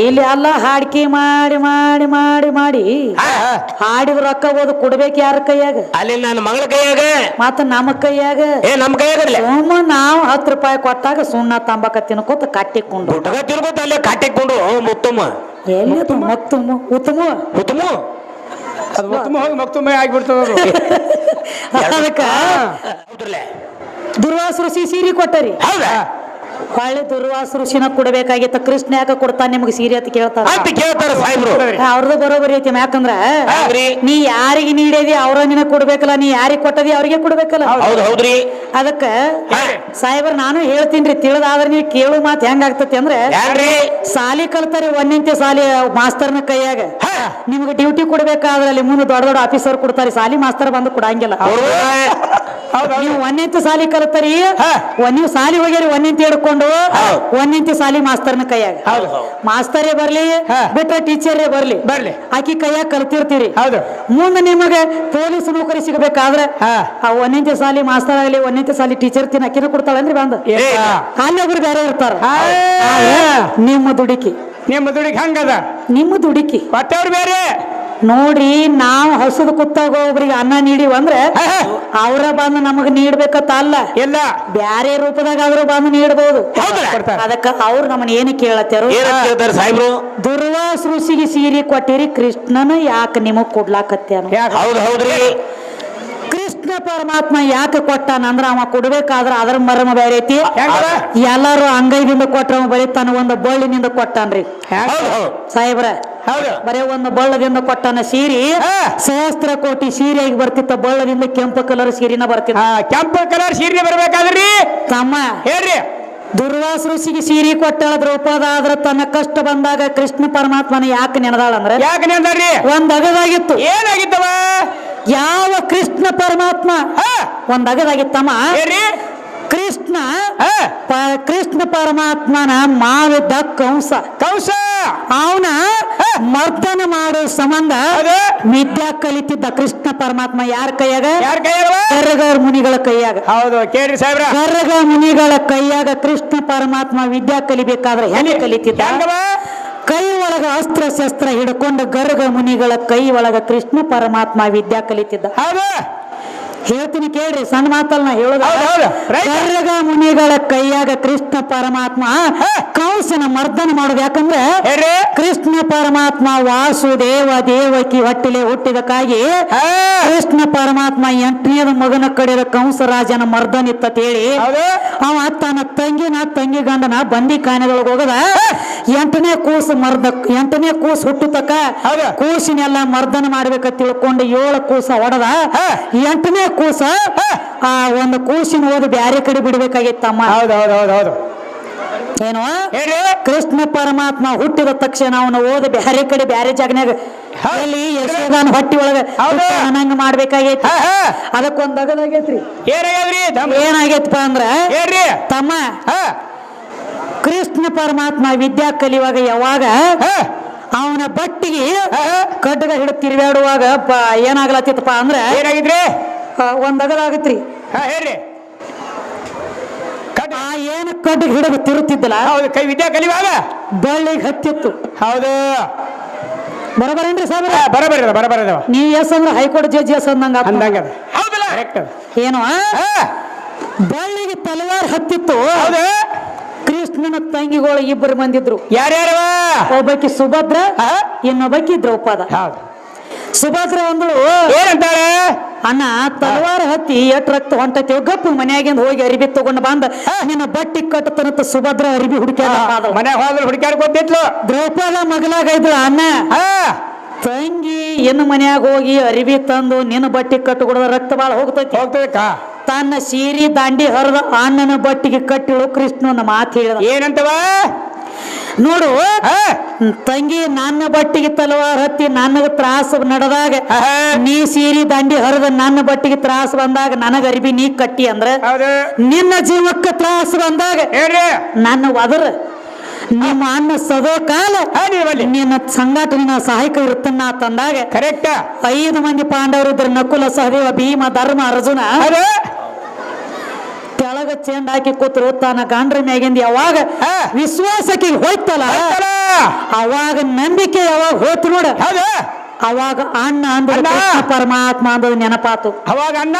ಇಲ್ಲಿ ಎಲ್ಲ ಹಾಡ್ಕಿ ಮಾಡಿ ಮಾಡಿ ಮಾಡಿ ಮಾಡಿ. ಹಾ, ಹಾ. ಹಾಡಿದ ರೊಕ್ಕ ಓದು ಕೊಡ್ಬೇಕು ಯಾರ ಕೈಯಾಗ? ಅಲ್ಲಿ ನನ್ನ ಮಗಳ ಕೈಯಾಗ. ಮತ್ತ ನಮ್ಮ ಕೈಯಾಗ? ಏ ನಮ್ಮ ಕೈಯಾಗಲ್ಲ ಸುಮ್ಮ ನಾವು ಹತ್ತು ರೂಪಾಯಿ ಕೊಟ್ಟಾಗ ಸುಣ್ಣ ತಂಬಾಕ ತಿನ್ಕೋತ ಕಟ್ಟಿಕೊಂಡು ಊಟಗ ತಿರ್ಗೋತ ಅಲ್ಲೇ ಕಾಟಿಕೊಂಡು ಮುತ್ತಮ್ಮ. ಎಲ್ಲಿ ಮತ್ತೊಮ್ಮ? ಉತ್ತಮ? ಉತ್ತಮ? ಅದು ಉತ್ತಮ ಹೋಗಿ ಮತ್ತೊಮ್ಮೆ ಆಗಿಬಿಡ್ತದ ಅದು. ಅದಕ್ಕ ಹೌದ್ರಲ್ಲೇ? ದುರ್ವಾಸ ಋಷಿ ಸೀರೆ ಕೊಟ್ಟರಿ. ಹೌದಾ? ಹೊಳ್ಳಿ ದುರ್ವಾಸ ಋಷಿನ ಕೊಡ್ಬೇಕಾಗಿತ್ತ. ಕೃಷ್ಣ ಯಾಕ ಕೊಡ್ತಾನ ನಿಮ್ಗೆ ಸೀರೆ ಅಂತ ಕೇಳ್ತಾರ? ಅಂತ ಕೇಳ್ತಾರ ಸಾಹೇಬ್ರು. ಅವ್ರದ್ದು ಬರೋಬರಿ ಐತಿ ಯಾಕಂದ್ರ ಹೌದ್ರಿ. ನೀ ಯಾರಿಗೆ ನೀಡೇದಿ ಅವ್ರ ನಿನ ಕೊಡ್ಬೇಕಲ್ಲ ನೀ ಯಾರಿಗೆ ಕೊಟ್ಟದಿ ಅವ್ರಿಗೆ ಕೊಡ್ಬೇಕಲ್ಲ. ಹೌದ್ ಹೌದ್ರಿ. ಅದಕ್ಕ. ಸಾಹೇಬ್ರ ನಾನು ಹೇಳ್ತೀನಿ ತಿಳಿದಾದ್ರೆ ನೀವು ಕೇಳು ಮಾತು ಹೆಂಗಾಗ್ತತಿ ಅಂದ್ರೆ ಯಾರ್ರಿ ಸಾಲಿ ಕಲ್ತಾರೆ ಒಂದಿಂತೆ ಸಾಲಿ ಮಾಸ್ತರ್ನ ಕೈಯಾಗ. ಹಾ. ನಿಮ್ಗೆ ಡ್ಯೂಟಿ ಕೊಡ್ಬೇಕಾದ್ರೆ ಅಲ್ಲಿ ಮುಂದೆ ದೊಡ್ಡ ದೊಡ್ಡ ಆಫೀಸರ್ ಕೊಡ್ತಾರೆ ಸಾಲಿ ಮಾಸ್ತರ್ ಬಂದು ಕೊಡಂಗಿಲ್ಲ. ಅವ್ರು ನೀವು ಒಂದಿಂತಿ ಸಾಲಿ ಕಲಿತರಿ ನೀವು ಸಾಲಿ ಹೋಗ್ಯಾರಿ ಒಂದಿಂತಿ ಹಿಡ್ಕೊಂಡು ಒಂದಿಂತಿ ಸಾಲಿ ಮಾಸ್ತರ್ನ ಕೈಯಾಗ. ಮಾಸ್ತರೇ ಬರ್ಲಿ ಹಾ. ಬಿಟ್ರೆ ಟೀಚರೇ ಬರ್ಲಿ. ಬರ್ಲಿ. ಆಕಿ ಕೈಯಾಗ ಕಲ್ತಿರ್ತೀರಿ. ಹೌದು. ಮುಂದೆ ನಿಮಗೆ ಪೊಲೀಸ್ ನೌಕರಿ ಸಿಗಬೇಕಾದ್ರೆ ಆ ಒಂದಿಂತಿ ಸಾಲಿ ಮಾಸ್ತರ್ ಆಗಲಿ ಒಂದಿಂತಿ ಸಾಲಿ ಟೀಚರ್ ತಿನ್ನ ಅಕ್ಕಿನ ಕೊಡ್ತಾಳಂದ್ರಿ ಬಂದ. ಅಲ್ಲಿ ಒಬ್ರು ಬೇರೆ ಇರ್ತಾರ. ನಿಮ್ಮ ದುಡುಕಿ. ನಿಮ್ಮ ದುಡುಕಿ ಹಂಗದ? ನಿಮ್ಮ ದುಡುಕಿ. ಮತ್ತವ್ರು ಬೇರೆ. ನೋಡ್ರಿ ನಾವು ಹಸದ ಕುತ್ತಾಗ ಒಬ್ರಿಗೆ ಅನ್ನ ನೀಡಿವ ಅಂದ್ರೆ. ಅವ್ರ ಬಂದು ನಮಗ್ ನೀಡ್ಬೇಕತ್ತ ಅಲ್ಲ. ಎಲ್ಲ ಬ್ಯಾರೆ ರೂಪದಾಗ ಆದ್ರೂ ಬಂದು ನೀಡಬಹುದು. ಅದಕ್ಕ ಅವ್ರು ನಮ್ಮನ್ನ ಏನು ಕೇಳತ್ತಾರು ಸಾಹೇಬ್ರು? ದುರ್ವಾಸ ಋಷಿಗೆ ಸೀರೆ ಕೊಟ್ಟಿರಿ ಕೃಷ್ಣನ ಯಾಕೆ ನಿಮಗ್ ಕೊಡ್ಲಾಕತ್ಯಾನ? ಹೌದು ಹೌದ್ರಿ. ಕೃಷ್ಣ ಪರಮಾತ್ಮ ಯಾಕೆ ಕೊಟ್ಟಾನ ಅಂದ್ರ ಅವ ಕೊಡ್ಬೇಕಾದ್ರ ಅದ್ರ ಮರ್ಮ ಬೇರೆ ಐತಿ. ಎಲ್ಲಾರು ಅಂಗೈದಿಂದ ಬರೀ ತನ್ನ ಒಂದು ಬಳ್ಳಿನಿಂದ ಕೊಟ್ಟಾನ್ರಿ. ಸಾಹೇಬ್ರ ಬರೀ ಒಂದು ಬಳ್ಳದಿಂದ ಕೊಟ್ಟನ ಸೀರಿ. ಸಹಸ್ರ ಕೋಟಿ ಸೀರೆಯಾಗಿ ಬರ್ತಿತ್ತ. ಬಳ್ಳದಿಂದ ಕೆಂಪು ಕಲರ್ ಸೀರಿನ ಬರ್ತಿತ್ತ. ಕೆಂಪು ಕಲರ್ ಸೀರೆ ಬರ್ಬೇಕಾದ್ರಿ? ತಮ್ಮ. ಹೇಳ್ರಿ. ದುರ್ವಾಸ ಋಷಿಗೆ ಸೀರೆ ಕೊಟ್ಟಾಳ ದ್ರೌಪದ ಆದ್ರ ತನ್ನ ಕಷ್ಟ ಬಂದಾಗ ಕೃಷ್ಣ ಪರಮಾತ್ಮನ ಯಾಕೆ ನೆನದಾಳ ಅಂದ್ರೆ? ಯಾಕೆ ನಿಂದ್ರಿ ಒಂದ್ ಅಗದಾಗಿತ್ತು ಏನಾಗಿತ್ತವ? ಯಾವ ಕೃಷ್ಣ ಪರಮಾತ್ಮ? ಹಾ. ಒಂದ್ ಅಗದಾಗಿತ್ತಮ್ಮ ಕೃಷ್ಣ ಕೃಷ್ಣ ಪರಮಾತ್ಮನ ಮಾವಿದ್ದ ಕಂಸ. ಕೌಸ. ಅವನ ಮರ್ದನ ಮಾಡೋ ಸಂಬಂಧ. ವಿದ್ಯಾ ಕಲಿತಿದ್ದ ಕೃಷ್ಣ ಪರಮಾತ್ಮ ಯಾರ ಕೈಯಾಗ? ಯಾರ ಕೈಯಾಗ? ಮುನಿಗಳ ಕೈಯಾಗ. ಹೌದು ಕೇಳ್ರಿ ಸಾಹೇಬ್ರ. ಕರಗ ಮುನಿಗಳ ಕೈಯಾಗ ಕೃಷ್ಣ ಪರಮಾತ್ಮ ವಿದ್ಯಾ ಕಲಿಬೇಕಾದ್ರೆ ಹೆಂಗೆ ಕಲಿತಿದ್ದ? ಕೈ ಒಳಗ ಅಸ್ತ್ರ ಶಸ್ತ್ರ ಹಿಡ್ಕೊಂಡು ಗರ್ಗ ಮುನಿಗಳ ಕೈ ಒಳಗ ಕೃಷ್ಣ ಪರಮಾತ್ಮ ವಿದ್ಯಾ ಕಲಿತಿದ್ದ. ಹೌದು. ಹೇಳ್ತೀನಿ ಕೇಳ್ರಿ ಸಣ್ಣ ಮಾತಲ್ಲ ನಾ ಹೇಳೋದು. ಮುನಿಗಳ ಕೈಯಾಗ ಕೃಷ್ಣ ಪರಮಾತ್ಮ ಕಂಸನ ಮರ್ದನ ಮಾಡೋದು ಯಾಕಂದ್ರೆ ಕೃಷ್ಣ ಪರಮಾತ್ಮ ವಾಸುದೇವ ದೇವಕಿ ಹೊಟ್ಟಿಲೆ ಹುಟ್ಟಿದಕ್ಕಾಗಿ ಕೃಷ್ಣ ಪರಮಾತ್ಮ ಎಂಟನೇದ ಮಗನ ಕಡೆದ ಕಂಸರಾಜನ ಮರ್ದನಿತ್ತ ಹೇಳಿ ಹೌದು. ಅವ ತನ್ನ ತಂಗಿನ ತಂಗಿ ಗಂಡನ ಬಂದಿ ಕಾನೆದೊಳಗೆ ಹೋಗದ. ಎಂಟನೇ ಕೂಸು ಮರ್ದ ಎಂಟನೇ ಕೂಸು ಹುಟ್ಟುತಕ್ಕ. ಕೂಸಿನೆಲ್ಲ ಮರ್ದನ ಮಾಡ್ಬೇಕ ತಿಳ್ಕೊಂಡು ಏಳು ಕೂಸ ಹೊಡೆದ. ಎಂಟನೇ ಕೂಸ ಆ ಒಂದು ಕೂಸಿನ ಓದು ಬ್ಯಾರೆ ಕಡೆ ಬಿಡ್ಬೇಕಾಗಿತ್ತಮ್ಮ. ಹೌದು ಹೌದು ಹೌದು ಹೌದು. ಏನು? ಕೃಷ್ಣ ಪರಮಾತ್ಮ ಹುಟ್ಟಿದ ತಕ್ಷಣ ಅವನು ಓದ ಬ್ಯಾರೆ ಕಡೆ ಬ್ಯಾರೆ ಜಾಗನ್ಯಾಗ. ಹೌದು. ಅಲ್ಲಿ ಯಶೋದಾನ ಹೊಟ್ಟಿ ಒಳಗ. ಹೌದು. ನಂಗ ಮಾಡ್ಬೇಕಾಗೈತಿ. ಅದಕ್ಕೊಂದ್ ಅಗದಾಗೈತ್ರಿ. ಏನಾಗೈತಪ್ಪ ಅಂದ್ರ ತಮ್ಮ ಹಾ. ಕೃಷ್ಣ ಪರಮಾತ್ಮ ವಿದ್ಯಾ ಕಲಿಯುವಾಗ ಯಾವಾಗ ಅವನ ಬಟ್ಟಿಗೆ ಕಡ್ಡಗ ಹಿಡಿದು ತಿರುಗಾಡುವಾಗ ಏನಾಗ್ಲತ್ತಿತ್ತಪ್ಪ ಅಂದ್ರೆ ಏನಾಗಿದ್ರಿ? ಒಂದ್ ಅಗದಾಗತ್ರಿ. ಹಾ ಹೇಳ್ರಿ. ಕಡ್ಗ ಹಿಡಿದು ತಿರುತ್ತಿದ್ದಲ್ಲ ಹೌದು ಕೈ ವಿದ್ಯಾ ಕಲಿವಾಗ ಬಳ್ಳಿಗೆ ಹತ್ತಿತ್ತು. ಹೌದು. ಬರಬರೇನ್ರಿ ಸಾಹೇಬ್ರ? ಬರಬರ ಬರಬರಿ ನೀವು ಎಸ್ ಅಂದ್ರೆ ಹೈಕೋರ್ಟ್ ಜಡ್ಜ್ ಎಸ್ ಅಂದಂಗ. ಅಂದಂಗ ಹೌದಲ್ಲ. ಕರೆಕ್ಟ್ ಏನು ಬೆಳ್ಳಿಗೆ ತಲವಾರ್ ಹತ್ತಿತ್ತು. ಹೌದು. ಕೃಷ್ಣನ ತಂಗಿಗಳು ಇಬ್ಬರು ಬಂದಿದ್ರು. ಯಾರ್ಯಾರವ? ಒಬ್ಬಾಕಿ ಸುಭದ್ರ ಇನ್ನೊಬ್ಬಾಕಿ ದ್ರೌಪದ. ಹೌದು. ಸುಭದ್ರ ಅಂದಳು ಏನಂತಾಳೆ? ಅಣ್ಣ ತಲವಾರ ಹತ್ತಿ ಎಟ್ ರಕ್ತ ಹೊಂಟೈತಿ ಗಪ್ಪು ಮನ್ಯಾಗಿಂದ ಹೋಗಿ ಅರಿಬಿ ತಗೊಂಡ್ ಬಂದ. ನಿನ್ನ ಬಟ್ಟಿ ಕಟ್ಟತನಂತ ಸುಭದ್ರ ಅರಿಬಿ ಹುಡುಕ್ಯಾಡ ಮನೆ ಹೋದ್ರೆ ಹುಡುಕ್ಯಾರ ಗೊತ್ತಿತ್ಲು ದ್ರೌಪದ ಮಗಲಾಗ ಇದ್ಳು ಅಣ್ಣ ತಂಗಿ ಇನ್ನು ಮನ್ಯಾಗ ಹೋಗಿ ಅರಿಬಿ ತಂದು ನಿನ್ನ ಬಟ್ಟಿ ಕಟ್ಟುಕೊಡದ ರಕ್ತ ಬಾಳ ಹೋಗ್ತೈತಿ. ತನ್ನ ಸೀರಿ ದಾಂಡಿ ಹರಿದ ಅಣ್ಣನ ಬಟ್ಟಿಗೆ ಕಟ್ಟಿಳು ಕೃಷ್ಣನ ಮಾತು ಹೇಳಿದ. ಏನಂತವ? ನೋಡು ತಂಗಿ ನನ್ನ ಬಟ್ಟಿಗೆ ತಲವಾರ ಹತ್ತಿ ನನಗ ತ್ರಾಸ ನಡೆದಾಗ. ನೀ ಸೀರಿ ದಂಡಿ ಹರಿದ ನನ್ನ ಬಟ್ಟಿಗೆ ತ್ರಾಸ ಬಂದಾಗ ನನಗ ಅರಿಬಿ ನೀ ಕಟ್ಟಿ ಅಂದ್ರ ನಿನ್ನ ಜೀವಕ್ಕೆ ತ್ರಾಸ ಬಂದಾಗ ನನ್ನ ಒದರ ನಿಮ್ಮ ಅನ್ನ ಸದೋ ಕಾಲ ನಿನ್ನ ಸಂಗಾಟ ನಿನ್ನ ಸಹಾಯಕ ಇರುತ್ತನ್ನ ತಂದಾಗ ಕರೆಕ್ಟ್ ಐದು ಮಂದಿ ಪಾಂಡವರು ಇದ್ರ ನಕುಲ ಸಹದೇವ ಭೀಮ ಧರ್ಮ ಅರ್ಜುನ ಕೆಳಗ ಚೆಂಡ್ ಹಾಕಿ ಕೂತ್ರು ತನ್ನ ಗಾಂಡ್ರ ಮ್ಯಾಗಿಂದ ಯಾವಾಗ. ವಿಶ್ವಾಸಕ್ಕೆ ಹೋಯ್ತಲ್ಲ. ಅವಾಗ ನಂಬಿಕೆ ಯಾವಾಗ ಹೋಯ್ತು ನೋಡ. ಅವಾಗ ಅಣ್ಣ ಅಂದ್ರೆ ಪರಮಾತ್ಮ ಅಂದದ ನೆನಪಾತು. ಅವಾಗ ಅಣ್ಣ.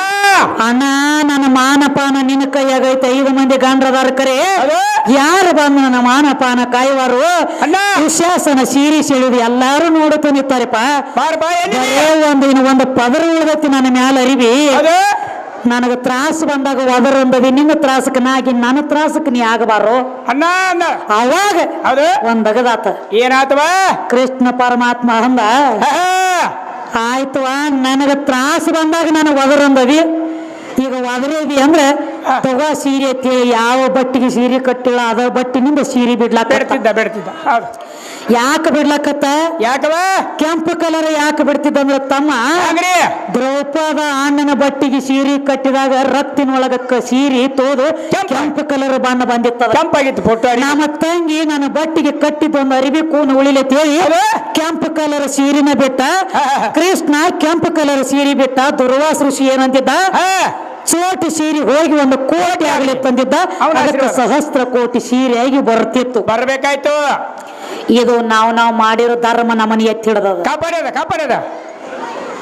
ಅಣ್ಣ ನನ್ನ ಮಾನಪಾನ ನಿನ್ನ ಕೈಯಾಗೈತೆ. ಐದು ಮಂದಿ ಗಂಡ್ರದಾರ ಕರೆ. ಯಾರು ಬಂದು ನನ್ನ ಮಾನಪಾನ ಕಾಯುವರು? ಅಣ್ಣ. ದುಶ್ಯಾಸನ ಸೀರಿ ಸೆಳಿದು ಎಲ್ಲಾರು ನೋಡುತ್ತ ನಿಂತಾರಪ್ಪ ಒಂದು ಇನ್ನು ಒಂದು ಪದರ ಉಳಿದತ್ತಿ ನನ್ನ ಮ್ಯಾಲ ಅರಿವಿ. ನನಗ ತ್ರಾಸ ಬಂದಾಗ ಒದರ ನಿಮ್ಮ ನಿನ್ನ ತ್ರಾಸಕ್ಕೆ ನಾಗಿ ನನ್ನ ತ್ರಾಸಕ್ಕೆ ನೀ ಆಗಬಾರೋ ಅಣ್ಣ ಅಣ್ಣ. ಅವಾಗ ಹೌದು. ಒಂದಗದಾತ ಏನಾತವ ಕೃಷ್ಣ ಪರಮಾತ್ಮ ಅಂದ ಆಯ್ತವಾ ನನಗ ತ್ರಾಸ ಬಂದಾಗ ನನಗೆ ಒದರೊಂದವಿ ಈಗ ಒದರೇದಿ ಅಂದ್ರೆ ತಗೋ ಸೀರೆ ಯಾವ ಬಟ್ಟಿಗೆ ಸೀರೆ ಕಟ್ಟಿಲ್ಲ ಅದ ಬಟ್ಟಿನಿಂದ ಸೀರೆ ಬಿಡ್ಲಾಕ ಬಿಡ್ತಿದ್ದ ಬಿಡ್ತಿದ್ದ. ಹೌದು. ಯಾಕೆ ಬಿಡ್ಲಾಕತ್ತ ಯಾಕವ? ಕೆಂಪು ಕಲರ್ ಯಾಕೆ ಬಿಡ್ತಿದ್ದ ಅಂದ್ರೆ ತಮ್ಮ? ಹಂಗ್ರಿ ದ್ರೌಪದ ಅಣ್ಣನ ಬಟ್ಟಿಗೆ ಸೀರೆ ಕಟ್ಟಿದಾಗ ರಕ್ತಿನೊಳಗ ಸೀರೆ ತೋದು ಕೆಂಪು. ಕಲರ್ ಬಣ್ಣ ಬಂದಿತ್ತ ಕೆಂಪಾಗಿತ್ತು ಫೋಟೋ ನಮ್ಮ ತಂಗಿ ನನ್ನ ಬಟ್ಟಿಗೆ ಕಟ್ಟಿದ್ದ ಒಂದು ಅರಿವಿ ಕೂನು ಉಳಿಲತ್. ಹೇಳಿ ಕೆಂಪು ಕಲರ್ ಸೀರಿನ ಬಿಟ್ಟ. ಕೃಷ್ಣ ಕೆಂಪು ಕಲರ್ ಸೀರೆ ಬಿಟ್ಟ. ದುರ್ವಾಸ ಋಷಿ ಏನಂತಿದ್ದ ಚೋಟಿ ಸೀರೆ ಹೋಗಿ ಒಂದು ಕೋಟಿ ಆಗಲಿ ತಂದಿದ್ದ ಅದಕ್ಕೆ ಸಹಸ್ರ ಕೋಟಿ ಸೀರೆಯಾಗಿ ಬರ್ತಿತ್ತು ಬರ್ಬೇಕಾಯ್ತು. ಇದು ನಾವು ನಾವು ಮಾಡಿರೋ ಧರ್ಮ ನಮ್ಮನ್ನ ಎತ್ತಿ ಹಿಡ್ದದ ಕಾಪಾಡ್ಯದ ಕಾಪಾಡ್ಯದ.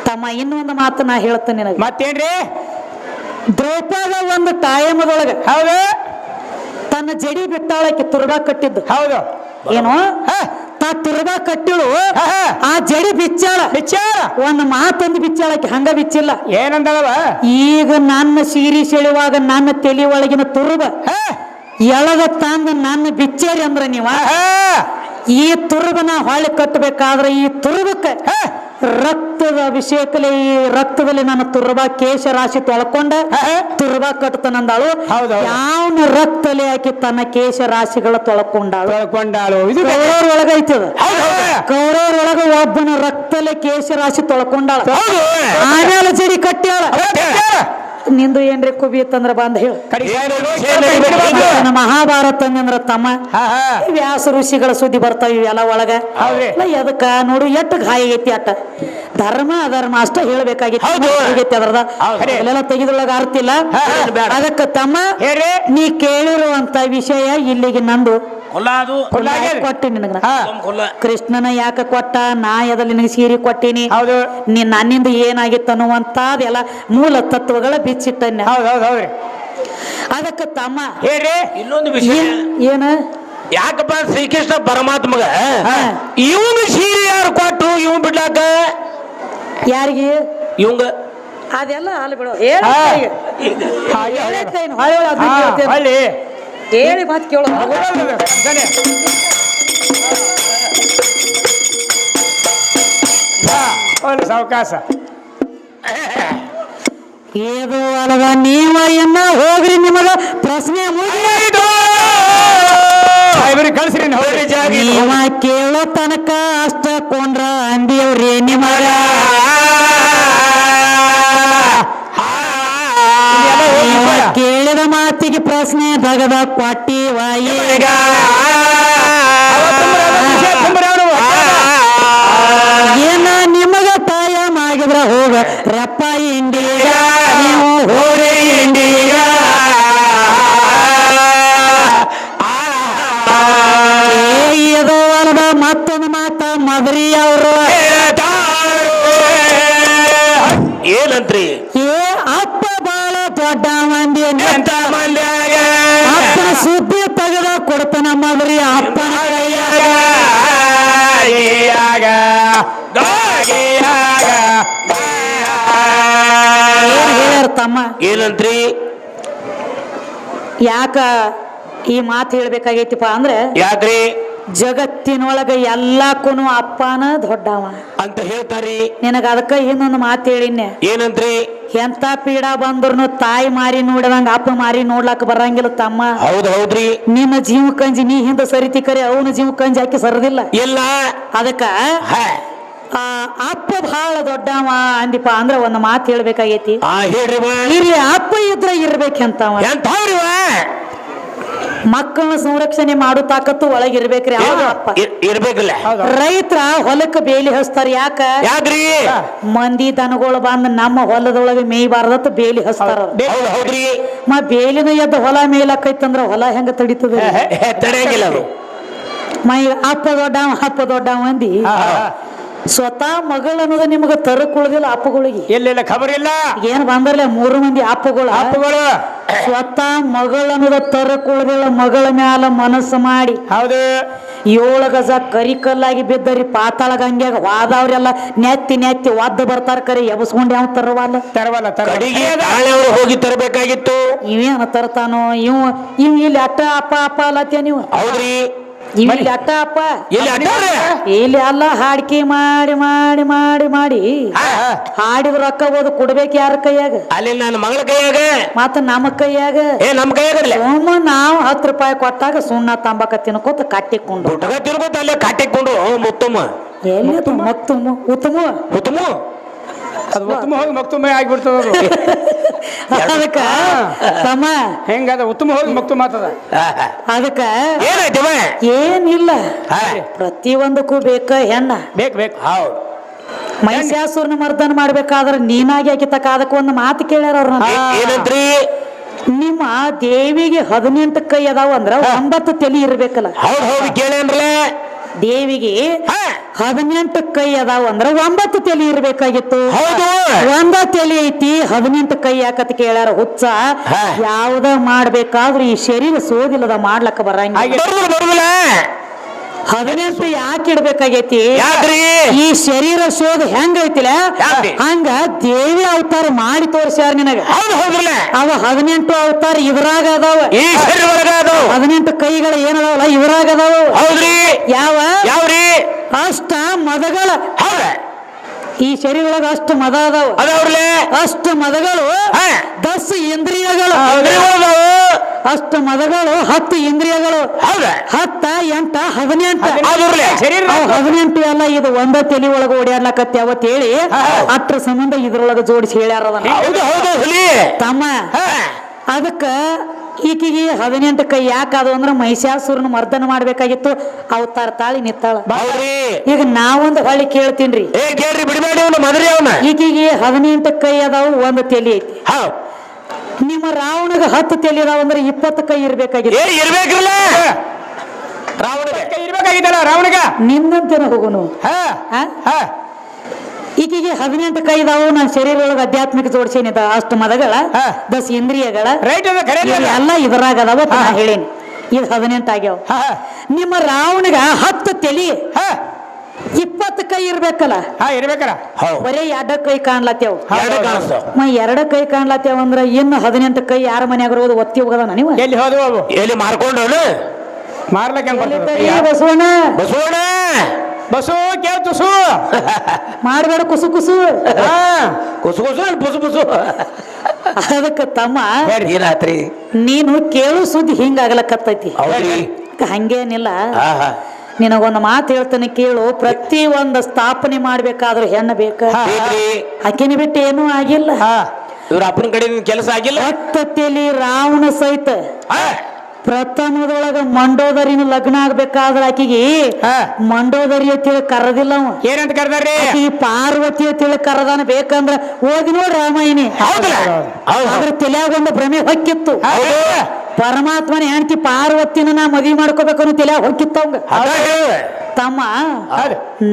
ತಮ್ಮ ಇನ್ನೊಂದು ಮಾತು ನಾ ಹೇಳ್ತೇನೆ ನಿನಗೆ. ಮತ್ತೇನ್ರಿ? ದ್ರೌಪದ ಒಂದು ಟೈಮದೊಳಗೆ ಹೌದು ತನ್ನ ಜಡಿ ಬಿತ್ತಾಳಕ್ಕೆ ತುರ್ಬಾ ಕಟ್ಟಿದ್ದು. ಹೌದು. ಏನು? ಹಾ. ತಾ ತುರ್ಬಾ ಕಟ್ಟಿಳು. ಆ ಜಡಿ ಬಿಚ್ಚಾಳ. ಬಿಚ್ಚಾಳ? ಒಂದು ಮಾತಂದು ಬಿಚ್ಚಾಳಕ್ಕೆ ಹಂಗ ಬಿಚ್ಚಿಲ್ಲ. ಏನಂದಳವ? ಈಗ ನನ್ನ ಸೀರಿ ಸೆಳೆಯುವಾಗ ನನ್ನ ತೆಲಿ ಒಳಗಿನ ತುರ್ಬ ಎಳಗ ಎಳದ ತಂದು ನನ್ನ ಬಿಚ್ಚೇರಿ ಅಂದ್ರ ನೀವ? ಈ ತುರುಬನ ಹೊಳೆ ಕಟ್ಟಬೇಕಾದ್ರೆ ಈ ತುರುಬಕ್ಕೆ ರಕ್ತದ ಅಭಿಷೇಕಲಿ ಈ ರಕ್ತದಲ್ಲಿ ನನ್ನ ತುರುಬ ಕೇಶ ರಾಶಿ ತೊಳ್ಕೊಂಡ ತುರುಬ ಕಟ್ತನಂದಾಳು. ಯಾವನ ರಕ್ತಲಿ ಹಾಕಿ ತನ್ನ ಕೇಶ ರಾಶಿಗಳ ತೊಳ್ಕೊಂಡಾಳು. ತೊಳ್ಕೊಂಡಾಳು. ಇದು ಕೌರವ್ರ ಒಳಗ ಐತದ. ಹೌದು ಹೌದು. ಒಳಗ ಒಬ್ಬನ ರಕ್ತಲೆ ಕೇಶ ರಾಶಿ ತೊಳ್ಕೊಂಡಾಳ. ಆಮೇಲೆ ಜಡಿ ಕಟ್ಟ್ಯಾಳ. ನಿಂದು ಏನ್ರಿ ಕುಬಿ ಇತ್ತಂದ್ರ ಬಂದ ಹೇಳಿ. ಮಹಾಭಾರತ ಅಂದ್ರ ತಮ್ಮ. ವ್ಯಾಸ ಋಷಿಗಳ ಸುದ್ದಿ ಬರ್ತಾವ ಇವೆಲ್ಲ ಒಳಗ. ಎದಕ್ಕ? ನೋಡು ಎಟ್ಟು ಗಾಯ ಐತಿ ಅಟ್ಟ. ಧರ್ಮ ಅಧರ್ಮ ಅಷ್ಟ ಹೇಳ್ಬೇಕಾಗಿತ್ತು. ಅದ್ರದ. ಎಲ್ಲೆಲ್ಲ ತೆಗೆದ್ರೊಳಗ ಅರ್ತಿಲ್ಲ. ಅದಕ್ಕ ತಮ್ಮ ನೀ ಕೇಳಿರುವಂತ ವಿಷಯ ಇಲ್ಲಿಗೆ ನಂದು. ಕೊಟ್ಟಿ ನಿನಗ ಕೃಷ್ಣನ ಯಾಕೆ ಕೊಟ್ಟ? ನಾ ಎದಲ್ಲಿ ನಿನಗೆ ಸೀರೆ ಕೊಟ್ಟೀನಿ. ಹೌದು. ನೀ ನನ್ನಿಂದ ಏನಾಗಿತ್ತು ಅನ್ನುವಂತಾದೆಲ್ಲ ಮೂಲ ತತ್ವಗಳ ಬಿಚ್ಚಿಟ್ಟನ್ನ. ಹೌದು ಹೌದು ಹೌದ್ರಿ. ಅದಕ್ಕೆ ತಮ್ಮ. ಹೇಳಿ ಇನ್ನೊಂದು ವಿಷಯ. ಏನ್- ಯಾಕಪ್ಪ? ಶ್ರೀಕೃಷ್ಣ ಪರಮಾತ್ಮಗ. ಹಾ. ಇವನು ಸೀರೆ ಯಾರು ಕೊಟ್ಟು ಇವನ್ ಬಿಡ್ಲಾಕ? ಯಾರಿಗೆ? ಇವಂಗ ಅದೆಲ್ಲ ಅಲ್ಲಿ ಬಿಡು. ಏನ್ ಹೇಳಿ ಮಾತು ಕೇಳೋದು ಒಂದು ಸಾವಕಾಶ. ಏದು ಅಲ್ವ ನೀವ ಇನ್ನ ಹೋಗ್ರಿ ನಿಮಗ? ಪ್ರಶ್ನೆ. ಇವ್ರಿಗೆ ಕಳ್ಸ್ರಿ ನಾವು. ನೀವ ಕೇಳೋ ತನಕ ಅಷ್ಟ ಕೊಂಡ್ರ ಅಂದಿಯವ್ರಿ ನಿಮಗ. ಪ್ರಶ್ನೆ ದಗದ ಕ್ವಾಟಿ ಈಗ ಏನಂತ್ರಿ? ಯಾಕ ಈ ಮಾತು ಹೇಳ್ಬೇಕಾಗೈತಿಪ್ಪ ಅಂದ್ರೆ ಯಾಕ್ರಿ? ಜಗತ್ತಿನೊಳಗ ಎಲ್ಲಕ್ಕೂ ಅಪ್ಪನ ದೊಡ್ಡವ. ಅಂತ ಹೇಳ್ತಾರಿ. ನಿನಗ ಅದಕ್ಕ ಇನ್ನೊಂದು ಮಾತು ಹೇಳಿನ್ನೆ. ಏನಂತ್ರಿ? ಎಂತ ಪೀಡಾ ಬಂದ್ರು ತಾಯಿ ಮಾರಿ ನೋಡದಂಗ ಅಪ್ಪ ಮಾರಿ ನೋಡ್ಲಾಕ ಬರಂಗಿಲ್ಲ ತಮ್ಮ. ಹೌದ್ ಹೌದ್ರಿ. ನಿನ್ನ ಜೀವ ಕಂಜಿ ನೀ ಹಿಂದ ಸರಿತಿ ಕರೆ ಅವನ ಜೀವ ಕಂಜಿ ಹಾಕಿ ಸರದಿಲ್ಲ. ಇಲ್ಲ. ಅದಕ್ಕ ಹಾ. ಆ ಅಪ್ಪ ಬಹಳ ದೊಡ್ಡವ ಅಂದಿಪ್ಪ ಅಂದ್ರ ಒಂದು ಮಾತು ಹೇಳ್ಬೇಕಾಗೈತಿ. ಆ ಹೇಳ್ರಿ ಬಾ ಇಲ್ಲಿ ಅಪ್ಪ ಇದ್ರ ಇರ್ಬೇಕಂತ ಮಕ್ಕಳ ಮಕ್ಕಳನ್ನ ಸಂರಕ್ಷಣೆ ಮಾಡೋ ತಾಕತ್ತು ಒಳಗಿರ್ಬೇಕ್ರಿ ಅಪ್ಪ. ಇರ್- ಇರ್ಬೇಕಲ್ಲ. ರೈತರ ಹೊಲಕ್ಕ ಬೇಲಿ ಹಸ್ತಾರ ಯಾಕ? ಯಾಕ್ರಿ? ಮಂದಿ ದನಗಳು ಬಂದ್ ನಮ್ಮ ಹೊಲದೊಳಗೆ ಮೇಯ್ಬಾರ್ದತ್ ಬೇಲಿ ಹಸ್ತಾರ ಅವ್ರು. ಹೌದ್ರಿ. ಮ ಬೇಲಿನ ಎದ್ದ ಹೊಲ ಮೇಲಕ್ಕೈತಂದ್ರ ಹೊಲ ಹೆಂಗ ತಡಿತದ ತಡೆಯಂಗಿಲ್ಲ ಅದು ಮ ಅಪ್ಪ ದೊಡ್ಡವ ಅಪ್ಪ ದೊಡ್ಡವ ಅಂದಿ. ಸ್ವತಃ ಮಗಳು ಅನ್ನೋದು ನಿಮಗೆ ತರಕುಳದಿಲ್ಲ ಅಪ್ಪಗಳಿಗೆ. ಎಲ್ಲಿಲ್ಲ ಖಬರ್ ಇಲ್ಲ ಏನ್ ಬಂದಿರಲ್ಲ ಮೂರು ಮಂದಿ ಅಪ್ಪಗಳು? ಅಪ್ಪಗಳು. ಸ್ವತಃ ಮಗಳು ಅನ್ನೋದ ತರಕ್ ಉಳ್ದಿಲ್ಲ ಮಗಳ ಮ್ಯಾಲ ಮನಸ್ಸು ಮಾಡಿ. ಹೌದು. ಏಳು ಗಜ ಕರಿ ಕಲ್ಲಾಗಿ ಬಿದ್ದರಿ ಪಾತಾಳ ಗಂಗ್ಯಾಗ ವಾದವ್ರೆಲ್ಲ ನೆತ್ತಿ ನೆತ್ತಿ ಒದ್ದ ಬರ್ತಾರ ಕರಿ ಎಬಸ್ಕೊಂಡು ಯಾವ ತರವಲ್ಲ. ತರವಲ್ಲ ತಾಳೆಯವರು ಹೋಗಿ ತರಬೇಕಾಗಿತ್ತು. ಇವೇನ ತರ್ತಾನೋ ಇವ್ ಇವ್ ಇಲ್ಲಿ ಅಟ್ಟ ಅಪ್ಪ ಅಪ್ಪ ಅಲ್ಲತ್ಯ ನೀವು. ಹೌದ್ರಿ. ಇಲ್ಲಿ ಅಟ್ಟ ಅಪ್ಪ ಎಲ್ಲಿ ಇಲ್ಲಿ ಎಲ್ಲ ಹಾಡ್ಕಿ ಮಾಡಿ ಮಾಡಿ ಮಾಡಿ ಮಾಡಿ. ಹಾಡಿದ ರೊಕ್ಕ ಓದು ಕೊಡ್ಬೇಕು ಯಾರ ಕೈಯಾಗ? ಅಲ್ಲಿ ನನ್ನ ಮಗಳ ಕೈಯಾಗ. ಮತ್ತ ನಮ್ಮ ಕೈಯಾಗ? ಏ ನಮ್ ಕೈಯಾಗ ಸುಮ್ಮ ನಾವು ಹತ್ತು ರೂಪಾಯಿ ಕೊಟ್ಟಾಗ ಸುಣ್ಣ ತಂಬಾಕ ತಿನ್ಕೋತ ಕಟ್ಟಿಕೊಂಡು ತಿರ್ಗೋತ ಅಲ್ಲೇ ಕಟ್ಟಿಕೊಂಡು ಮುತ್ತಮ್ಮ. ಎಲ್ಲಿ ಮುತ್ತುಮ್ಮ? ಉತ್ತಮ ಉತ್ತಮ ಅದು ಉತ್ತಮ ಹೋಗಿ ಮತ್ತೊಮ್ಮೆ ಆಗ್ಬಿಡ್ತದ ಅದಕ್ಕ ಸಮ ಹೆಂಗದ? ಉತ್ತಮ ಹೋಗಿ ಮುಕ್ತ ಆತದ ಅದಕ್ಕ ಏನಾಯ್ತವ ಏನಿಲ್ಲ. ಪ್ರತಿಯೊಂದಕ್ಕೂ ಬೇಕ ಹೆಣ್ಣ. ಬೇಕು ಬೇಕು. ಹೌದು. ಮಹಿಷಾಸುರನ ಮರ್ದನ ಮಾಡ್ಬೇಕಾದ್ರೆ ನೀನಾಗಿ ಹಾಕಿತಕ್ಕ ಅದಕ್ಕೆ ಒಂದು ಮಾತು ಕೇಳ್ಯಾರ ಅವ್ರನ್ನ ಏನಂತ್ರಿ? ನಿಮ್ಮ ದೇವಿಗೆ ಹದಿನೆಂಟು ಕೈ ಅದಾವ ಅಂದ್ರ ಒಂಬತ್ತು ತೆಲಿ ಇರ್ಬೇಕಲ್ಲ. ಹೌದು ಹೌದು ಕೇಳೇನ್ರಲ್ಲ ದೇವಿಗೆ ಹದಿನೆಂಟು ಕೈ ಅದಾವ ಅಂದ್ರ ಒಂಬತ್ತು ತಲೆ ಇರ್ಬೇಕಾಗಿತ್ತು. ಒಂದ ತಲೆ ಐತಿ ಹದಿನೆಂಟು ಕೈ ಯಾಕತ್ ಕೇಳ್ಯಾರ ಹುಚ್ಚ. ಯಾವ್ದ ಮಾಡ್ಬೇಕಾದ್ರೂ ಈ ಶರೀರ ಸೋದಿಲ್ಲದ ಮಾಡ್ಲಕ್ಕ ಬರಂಗಿಲ್ಲ. ಹದಿನೆಂಟು ಯಾಕೆ ಇಡ್ಬೇಕಾಗೈತಿ? ಯಾಕ್ರಿ? ಈ ಶರೀರ ಶೋಧ ಹೆಂಗೈತಿಲ್ಲ ಯಾಕ್ರಿ? ಹಂಗ ದೇವಿ ಅವತಾರ ಮಾಡಿ ತೋರಿಸ್ಯಾರ ನಿನಗ. ಹೌದು ಹೌದ್ರಲ್ಲ? ಅವ ಹದಿನೆಂಟು ಅವತಾರ ಇದ್ರಾಗ ಅದಾವ. ಈ ಒಳಗ ಅದು ಹದಿನೆಂಟು ಕೈಗಳು ಏನದಾವಲ್ಲ ಇವರಾಗ ಅದಾವ. ಹೌದ್ರಿ? ಯಾವ? ಯಾವ್ರಿ? ಅಷ್ಟ ಮದಗಳ. ಹೌದ? ಈ ಶರೀರ ಒಳಗ ಅಷ್ಟು ಮದ ಅದಾವ. ಅಷ್ಟು ಮದಗಳು. ದಸ್ ಇಂದ್ರಿಯಗಳು. ಅಷ್ಟು ಮದಗಳು ಹತ್ತು ಇಂದ್ರಿಯಗಳು. ಹತ್ತ ಎಂಟ ಹದಿನೆಂಟು. ಹದಿನೆಂಟು ಎಲ್ಲ ಇದು ಒಂದ ತಲಿ ಒಳಗ ಓಡಾಡ್ಲಕತ್ತಿ ಅವತ್ ಹೇಳಿ ಅಟ್ರ ಸಂಬಂಧ ಇದ್ರೊಳಗ ಜೋಡಿಸಿ ಹೇಳ್ಯಾರ ತಮ್ಮ. ಅದಕ್ಕ ಈಕಿಗೆ ಹದಿನೆಂಟು ಕೈ ಯಾಕಾದವು ಅಂದ್ರೆ ಮಹಿಷಾಸುರನ ಮರ್ದನ ಮಾಡ್ಬೇಕಾಗಿತ್ತು. ಅವತಾರ ತಾಳಿ ನಿತ್ತಾಳ ಈಗ ನಾವೊಂದು ಹೊಳ್ಳಿ ಕೇಳ್ತೀನ್ರಿ. ಕೇಳ್ರಿ ಬಿಡಬೇಡಿ ಅವನು ಮದ್ರಿ ಅವನ. ಈಕಿಗೆ ಹದಿನೆಂಟು ಕೈ ಅದಾವು ಒಂದು ತೆಲಿ ಐತಿ. ನಿಮ್ಮ ರಾವಣಗ ಹತ್ತು ತೆಲಿ ಅದಾವ ಅಂದ್ರೆ ಇಪ್ಪತ್ತು ಕೈ ಇರ್ಬೇಕಾಗಿತ್ತು. ರಾವಣ ಕೈ ರಾವಣಿಗ? ನಿನ್ನಂತೇನ ಹೋಗುನು? ಹಾ? ಹಾ. ಈಕಿಗೆ ಹದಿನೆಂಟು ಕೈ ಇದಾವ ನನ್ನ ಶರೀರ ಒಳಗೆ ಆಧ್ಯಾತ್ಮಿಕ ಜೋಡಿಸೇನಿ ಅಷ್ಟು ಮದಗಳ ಹಾ. ದಸ್ ಇಂದ್ರಿಯಗಳ ರೈಟ್. ಎಲ್ಲ ಇದ್ರಾಗ ಅದಾವ ಹೇಳೇನಿ. ಇದು ಹದಿನೆಂಟು ಆಗ್ಯಾವ. ನಿಮ್ಮ ರಾವಣಗ ಹತ್ತು ತಲಿ. ಹಾ. ಇಪ್ಪತ್ತು ಕೈ ಇರ್ಬೇಕಲ್ಲ? ಇರ್ಬೇಕಲ್ಲ. ಬರೀ ಎರಡ ಕೈ ಕಾಣ್ಲತ್ತೇವ್ ಮ ಎರಡ ಕೈ ಕಾಣ್ಲತ್ತೇವ್ ಅಂದ್ರ ಇನ್ನು ಹದಿನೆಂಟು ಕೈ ಯಾರ ಮನ್ಯಾಗ ಇರೋದು ಒತ್ತಿ ಹೋಗದ ನೀವು? ಎಲ್ಲಿ ಹೋದ ಎಲ್ಲಿ ಮಾರ್ಕೊಂಡು ಮಾರ್ಲಕ್ಕೆ ಬಸವಣ್ಣ. ಬಸವಣ್ಣ! ಬಸ್ಸು ಕೇಳ ತುಸು. ಮಾಡಬೇಡ ಕುಸು ಕುಸು. ಹಾ. ಕುಸು ಕುಸು ಅಲ್ಲಿ ಬುಸು ಬುಸು ಅದಕ್ಕೆ ತಮ್ಮ ರಾತ್ರಿ ನೀನು ಕೇಳು ಸುದ್ದಿ ಹಿಂಗಾಗಲಕತ್ತೈತಿ ಹಂಗೇನಿಲ್ಲ. ನಿನಗೊಂದು ಮಾತು ಹೇಳ್ತಾನೆ ಕೇಳು. ಪ್ರತಿ ಒಂದು ಸ್ಥಾಪನೆ ಮಾಡ್ಬೇಕಾದ್ರೂ ಹೆಣ್ಣು ಬೇಕ. ಅಕ್ಕಿನ ಆಕಿನ ಬಿಟ್ಟು ಏನೂ ಆಗಿಲ್ಲ. ಹಾ. ಇವ್ರ ಅಪ್ಪನ ಕಡೆ ಕೆಲಸ ಆಗಿಲ್ಲ? ಹತ್ತತಿಯಲ್ಲಿ ರಾವಣ ಸಹಿತ. ಪ್ರಥಮದೊಳಗ ಮಂಡೋದರಿನ ಲಗ್ನ ಆಗ್ಬೇಕಾದ್ರೆ ಆಕಿಗೆ. ಮಂಡೋದರಿ ಅಂತೇಳಿ ಕರದಿಲ್ಲ ಅವ. ಏನಂತ ಕರೆದಾರ್ರಿ? ಈ ಪಾರ್ವತಿ ಅಂತೇಳಿ ಕರದಾನ ಬೇಕಂದ್ರ ಓದಿ ನೋಡ್ರಿ ರಾಮಾಯಣಿ. ಆದ್ರೆ ತಲೆಯಾಗೊಂದು ಅದ್ರ ತಲೆಯಾಗ ಒಂದು ಭ್ರಮೆ ಹೊಕ್ಕಿತ್ತು. ಪರಮಾತ್ಮನ ಹೆಂಡತಿ ಪಾರ್ವತಿನ ನಾ ಮದ್ವಿ ಮಾಡ್ಕೋಬೇಕು ಅನ್ನೋ ತಲೆಯಾಗ ಹೊಕ್ಕಿತ್ತು ತಮ್ಮ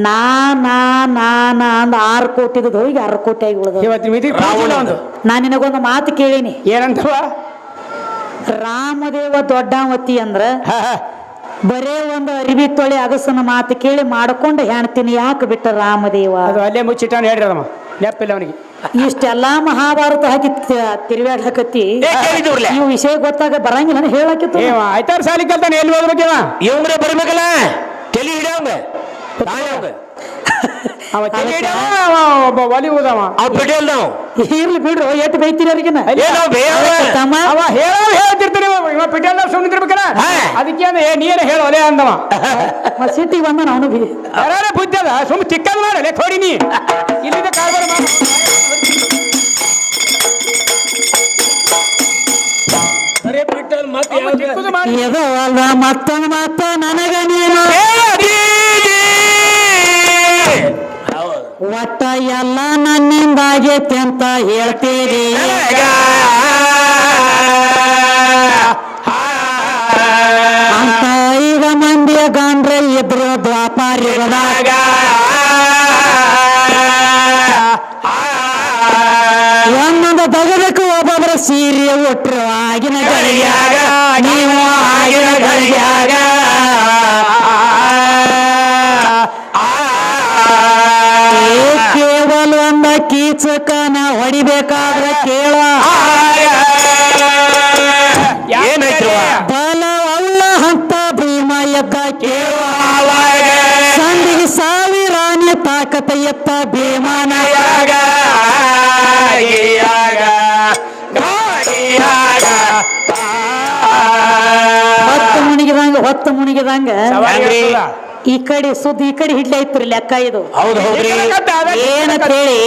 ನಾ ನಾ ನಾ ನಾ ಅಂದ ಆರು ಕೋಟಿದ ಹೋಗಿ ಆರು ಕೋಟಿ ಆಗಿ ಉಳಿದ ನಾ ನಿನಗೊಂದು ಮಾತು ಕೇಳೀನಿ. ಏನಂತವ? ರಾಮದೇವ ದೊಡ್ಡಾವತಿ ಅಂದ್ರ ಬರೇ ಒಂದು ಅರಿವಿ ತೊಳೆ ಅಗಸನ ಮಾತು ಕೇಳಿ ಮಾಡ್ಕೊಂಡು ಹೆಣ್ತೀನಿ ಯಾಕೆ ಬಿಟ್ಟ ರಾಮದೇವ? ಅದು ಅಲ್ಲೇ ಮುಚ್ಚಿಟ್ಟಾನ ಹೇಳ್ರಿ ಅದಮ್ಮ. ನೆಪ್ಪಿಲ್ಲ ಅವನಿಗೆ. ಇಷ್ಟೆಲ್ಲಾ ಮಹಾಭಾರತ ಹಾಕಿ ತಿರುಗಾಡ್ಲಕತ್ತಿ. ಏ ಕೇಳಿದವ್ರಲ್ಲ ವಿಷಯ ಗೊತ್ತಾಗ ಬರಂಗಿಲ್ಲ ಹೇಳಾಕಿತ್ತು ಏವ ಆಯ್ತಾರ ಸಾಲಿ ಕಲ್ತಾನೆ ಎಲ್ಲಿ ಓದ್ಬೇಕೇವ ಇವಂಗ್ರೆ ಬರ್ಬೇಕಲ್ಲ? ತಲೆ ಹಿಡಿಯವಂಗ ತಾಯವಂಗ ಅವ ತಲೆ ಹಿಡ್ಯಾವ, ಅವ ಒಬ್ಬ ಒಲಿ ಊದವ ಅವ್ ಬಿಡಿಯಲ್ ನಾವು ಇರ್ಲಿ ಬಿಡ್ರು ಎಟ್ ಬೈತೀರಿ ಅವ್ರಿಗಿನ ಏನೋ ಬೇಯವ ತಮ್ಮ ಅವ ಹೇಳೋ ಹೇಳ್ತಿರ್ತಾನೆ ಇವ. ಇವ ಪಿಟಲ್ ಸುಮ್ಮನಿರ್ಬೇಕಲ್ಲ ಹಾ. ಅದಕ್ಕೆ ಅಂದ ಏ ನೀರ ಹೇಳು ಒಲೆ ಅಂದವ ಮ ಸಿಟ್ಟಿಗೆ ಬಂದ ಅವನು ಬಿ ಯಾರ ಬುದ್ಧಿ ಅದ ಸುಮ್ ಚಿಕ್ಕದ್ ಮಾಡಲೆ ಥೋಡಿ ನೀ ಇಲ್ಲಿಂದ ಕಾರ್ಬಾರ ಮಾಡ ಅವ ಚಿಕ್ಕದು ಮಾಡಿ ಎದೋ ಅಲ್ಲ ಮತ್ತೊಂದು ಮಾತ ನನಗ ನೀನು ಒಟ್ಟ ಎಲ್ಲ ನನ್ನಿಂದಾಗೈತಿ ಅಂತ ಹೇಳ್ತೀರಿ? ಅಂತ ಈಗ ಮಂದಿ ಗಂಡ್ರೆ ಇಬ್ರು ದ್ವಾಪಾರಿಗಳಾಗ ಒಂದೊಂದು ಬಗದಕ್ಕೆ ಒಬ್ಬೊಬ್ಬರ ಸೀರೆ ಒಟ್ಟರು ಆಗಿನ ಗಳಿಯಾಗ ನೀವು ಆಗಿನ ಗಳಿಯಾಗ ಕೀಚಕನ ಹೊಡಿಬೇಕಾದ್ರೆ ಕೇಳ. ಏನಾಯ್ತು ಬಲವಲ್ಲ ಅಂತ ಭೀಮ ಎದ್ದ ಕೇಳ. ಸಂದಿಗೆ ಸಾವಿರಾನಿ ತಾಕತ ಎತ್ತ ಭೀಮನ ಹೊತ್ತು ಮುಣಿಗಿದಂಗ ಹೊತ್ತು ಮುಣಿಗಿದಂಗ ಈ ಕಡೆ ಸುದ್ದಿ ಈ ಕಡೆ ಹಿಡ್ಲಿ ಐತ್ರಿ ಲೆಕ್ಕ ಇದು. ಹೌದು ಹೌದ್ರಿ. ಏನಂತ ಹೇಳಿ?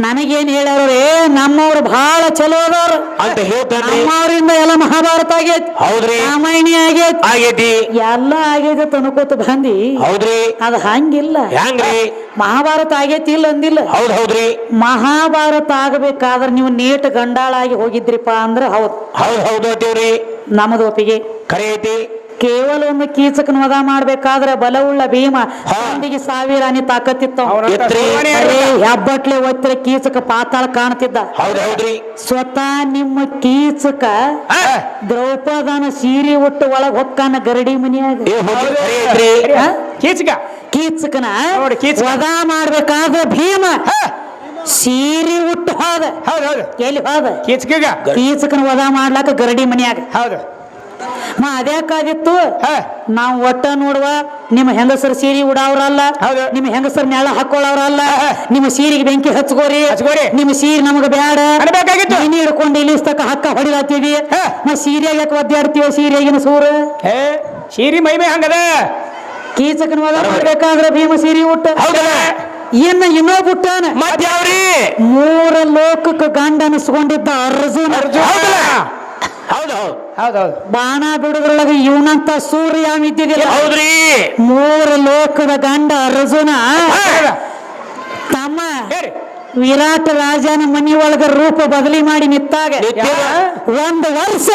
ನನಗೇನ್ ಹೇಳವ್ರಿ ನಮ್ಮವ್ರು ಬಹಳ ಚಲೋ ಅದಾರ ಅಂತ ಹೇಳ್ತಾರೆ ನಮ್ಮವರಿಂದ ಎಲ್ಲ ಮಹಾಭಾರತ ಆಗೈತಿ. ಹೌದ್ರಿ. ರಾಮಾಯಣಿ ಆಗೇತ್. ಆಗೇತಿ. ಎಲ್ಲ ಆಗೈತೆ ಅನ್ಕೋತ ಬಂದಿ. ಹೌದ್ರಿ. ಅದ ಹಂಗಿಲ್ಲ. ಹೆಂಗ್ರಿ ಮಹಾಭಾರತ ಆಗೇತಿ ಇಲ್ಲ ಅಂದಿಲ್ಲ. ಹೌದ್ ಹೌದ್ರಿ. ಮಹಾಭಾರತ ಆಗಬೇಕಾದ್ರೆ ನೀವು ನೇಟ್ ಗಂಡಾಳಾಗಿ ಹೋಗಿದ್ರಿಪ್ಪ ಅಂದ್ರೆ ಹೌದು. ಹೌದ್ ಹೌದು ನಮ್ದು ಒಪ್ಪಿಗೆ. ಕರೆ ಐತಿ. ಕೇವಲ ಒಂದು ಕೀಚಕನ ವಧ ಮಾಡ್ಬೇಕಾದ್ರೆ ಬಲವುಳ್ಳ ಭೀಮ ಸಂದಿಗೆ ಸಾವಿರ ಅನಿ ತಾಕತ್ತಿತ್ತ. ಎತ್ರಿ ಹೆಬ್ಬಟ್ಲೆ ಒತ್ತಿರ ಕೀಚಕ ಪಾತಾಳ ಕಾಣ್ತಿದ್ದ. ಸ್ವತಃ ನಿಮ್ಮ ಕೀಚಕ ದ್ರೌಪದನ ಸೀರೆ ಉಟ್ಟು ಒಳಗ್ ಹೊಕ್ಕಾನ ಗರಡಿ ಮನಿಯಾಗ. ಕೀಚಕ. ಕೀಚಕನ. ವಧ ಮಾಡ್ಬೇಕಾದ್ರೆ ಭೀಮ ಸೀರೆ ಉಟ್ಟು ಹೋದ. ಹೌದು ಹೌದು. ಎಲ್ಲಿ ಹೋದ? ಕೀಚಕ ಕೀಚಕನ ವಧ ಮಾಡ್ಲಾಕ ಗರಡಿ ಮನಿಯಾಗ. ಹೌದು. ಮಾ ಅದ್ಯಾಕಾದಿತ್ತು ನಾವು ಒಟ್ಟ ನೋಡುವ ನಿಮ್ಮ ಹೆಂಗಸರು ಸೀರೆ ಉಡಾವ್ರಲ್ಲ. ನಿಮ್ಮ ಹೆಂಗಸರು ನೆಳ ಹಾಕೊಳ್ಳೋರಲ್ಲ ಹಾ. ನಿಮ್ಮ ಸೀರೆಗೆ ಬೆಂಕಿ ಹಚ್ಕೋರಿ. ನಿಮ್ಮ ಸೀರೆ ನಮಗ ಬೇಡ. ನೀನ್ ಹಿಡ್ಕೊಂಡು ಇಲ್ಲಿ ಹಕ್ಕ ಹೊಡಿಲಾತೀವಿ ನಾವು ಸೀರೆಗೆ ಯಾಕೆ ಒದ್ದಾಡ್ತೀವ ಸೀರೆಗಿನ ಸೂರ? ಹೇ ಶೀರಿ ಮೈಮೆ ಹಂಗದ? ಕೀಚಕನ ಮಾಡ್ಬೇಕಾದ್ರೆ ಭೀಮ ಸೀರೆ ಉಟ್ಟ. ಇನ್ನ ಇನ್ನೋ ಬಿಟ್ಟಾನ ಮೂರ ಲೋಕಕ್ಕೆ ಗಂಡ ಅನಿಸ್ಕೊಂಡಿದ್ದ ಅರ್ಜುನ. ಹೌದಲ್ಲ ಹೌದು ಹೌದು. ಹೌದೌದು ಬಾಣ ಬಿಡುದ್ರೊಳಗೆ ಇವನಂತ ಸೂರ್ಯ ಇದ್ದಿದ್ದಿಲ್ಲ ಹೌದ್ರಿ? ಮೂರು ಲೋಕದ ಗಂಡ ಅರ್ಜುನ. ತಮ್ಮ ವಿರಾಟ್ ರಾಜನ ಮನಿ ಒಳಗ ರೂಪ ಬದಲಿ ಮಾಡಿ ನಿತ್ತಾಗ. ಒಂದು ವರ್ಷ